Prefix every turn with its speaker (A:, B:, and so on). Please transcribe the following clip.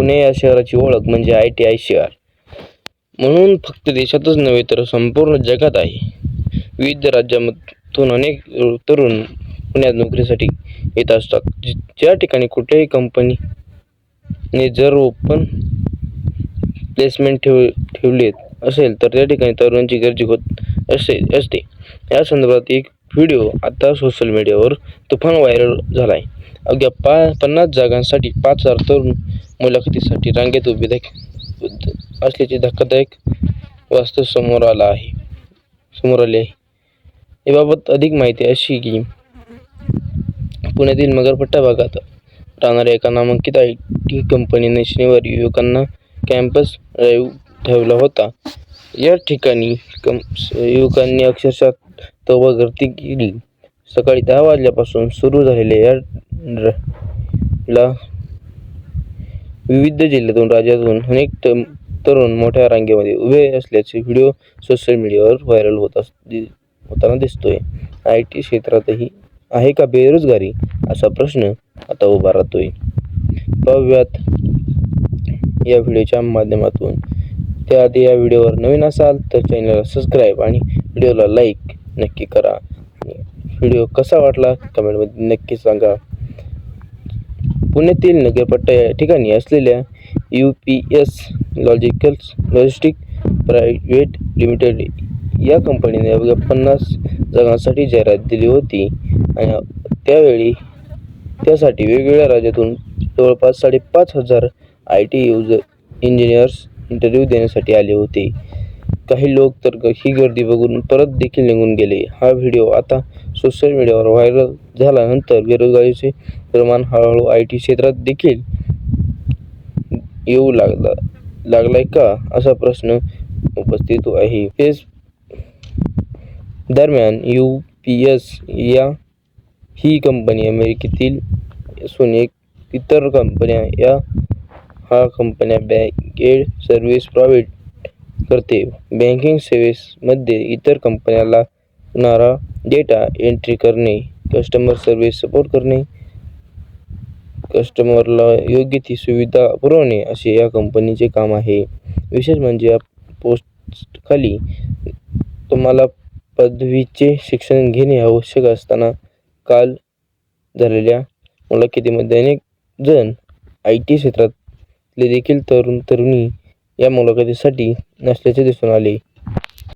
A: पुणे या शहराची ओळख म्हणजे आय टी आय शहर. म्हणून फक्त देशातच नव्हे तर संपूर्ण जगात आहे. विविध राज्यामधून अनेक तरुण पुण्यात नोकरीसाठी येत असतात. ज्या ठिकाणी कुठल्याही कंपनीने जर ओपन प्लेसमेंट ठेव ठेवलेत असेल तर त्या ठिकाणी तरुणांची गर्दी होत असे असते. या संदर्भात एक व्हिडिओ आता सोशल मीडियावर तुफान व्हायरल झाला आहे अवघ्या पा पन्नास जागांसाठी पाच हजार तरुण मुलाखतीसाठी रांगेत उभे देख असल्याचे धक्कादायक वास्तव समोर आला आहे. समोर आले आहे. याबाबत अधिक माहिती अशी की पुण्यातील मगरपट्टा भागात राहणाऱ्या एका नामांकित आय टी कंपनीने शनिवारी युवकांना कॅम्पस ड्राईव्ह ठेवला होता. या ठिकाणी कं युवकांनी अक्षरशः व गर्दी केली सकाळी दहा वाजल्यापासून सुरू झालेल्या या ला विविध जिल्ह्यातून राज्यातून अनेक त- तरुण मोठ्या रांगेमध्ये उभे असल्याचे व्हिडिओ सोशल मीडियावर व्हायरल होत अस दि- होताना दिसतोय. आय टी क्षेत्रातही आहे का बेरोजगारी? असा प्रश्न आता उभा राहतोय. पाहूयात या व्हिडिओच्या माध्यमातून. त्याआधी या व्हिडिओवर नवीन असाल तर चॅनलला सबस्क्राईब आणि व्हिडिओला लाईक नक्की करा. व्हिडिओ कसा वाटला? कमेंटमध्ये नक्की सांगा. पुण्यातील नगरपट्टा या ठिकाणी असलेल्या U P S logicals logistic private limited या कंपनीने अवघ्या पन्नास जागांसाठी जाहिरात दिली होती. आणि त्यावेळी त्यासाठी वेगवेगळ्या राज्यातून जवळपास साडेपाच हजार I T user engineers interview देण्यासाठी आले होते. काही लोक तर ही गर्दी बघून परत देखील निघून गेले. हा व्हिडिओ आता सोशल मीडियावर व्हायरल झाल्यानंतर बेरोजगारीचे प्रमाण हळूहळू आय टी क्षेत्रात देखील येऊ लागला लागलाय का? असा प्रश्न उपस्थित आहे. हेच दरम्यान यू पी एस या ही कंपनी अमेरिकेतील असून एक इतर कंपन्या या हा कंपन्या बँकेड सर्व्हिस प्रोव्हाइड करते. बँकिंग सेवेमध्ये इतर कंपन्याला लागणारा डेटा एंट्री करणे कस्टमर सर्व्हिस सपोर्ट करणे कस्टमरला योग्य ती सुविधा पुरवणे असे या कंपनीचे काम आहे. विशेष म्हणजे या पोस्टखाली तुम्हाला पदवीचे शिक्षण घेणे आवश्यक असताना काल झालेल्या मुलाखतीमध्ये अनेक जण आय टी क्षेत्रातले देखील तरुण तरुणी या मुलाखतीसाठी नसल्याचे दिसून आले.